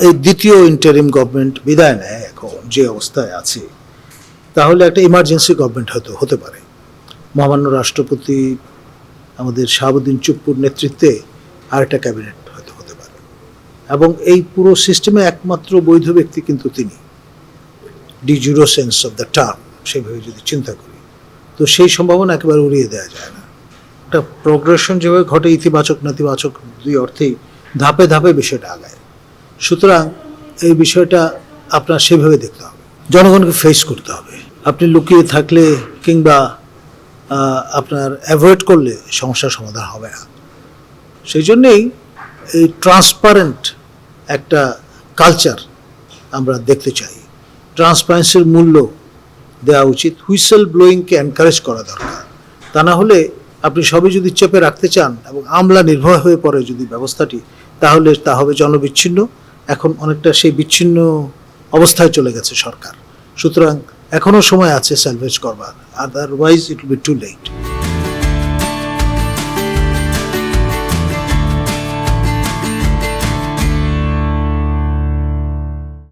এই দ্বিতীয় interim government বিদায় নেয় এখন, যে অবস্থায় আছে। তাহলে একটা ইমার্জেন্সি গভর্নমেন্ট হয়তো হতে পারে। মহামান্য রাষ্ট্রপতি আমাদের শাহাবুদ্দিন চুপ্পুর নেতৃত্বে আরেকটা ক্যাবিনেট হয়তো হতে পারে। এবং এই পুরো সিস্টেমে একমাত্র বৈধ ব্যক্তি কিন্তু তিনি। The zero sense of the term সেভাবে যদি চিন্তা করি। তো সেই সম্ভাবনা একেবারে উড়িয়ে দেওয়া যায় না। একটা প্রোগ্রেশন যেভাবে ঘটে, ইতিবাচক, নেতিবাচক দুই অর্থেই ধাপে ধাপে বিষয়টা আগায়। সুতরাং এই বিষয়টা আপনার সেভাবে দেখতে হবে। জনগণকে ফেস করতে হবে। আপনি লুকিয়ে থাকলে কিংবা আপনার অ্যাভয়েড করলে সমস্যার সমাধান হবে না। সেই জন্যেই এই ট্রান্সপারেন্ট একটা কালচার আমরা দেখতে চাই। ট্রান্সপারেন্সির মূল্য দেওয়া উচিত। হুইসেল ব্লোয়িংকে এনকারেজ করা দরকার। তা না হলে আপনি সবই যদি চেপে রাখতে চান এবং আমলা নির্ভর হয়ে পড়ে যদি ব্যবস্থাটি, তাহলে তা হবে জনবিচ্ছিন্ন। এখন অনেকটা সেই বিচ্ছিন্ন অবস্থায় চলে গেছে সরকার। সুতরাং এখনও সময় আছে স্যালভেজ করবার otherwise it be too late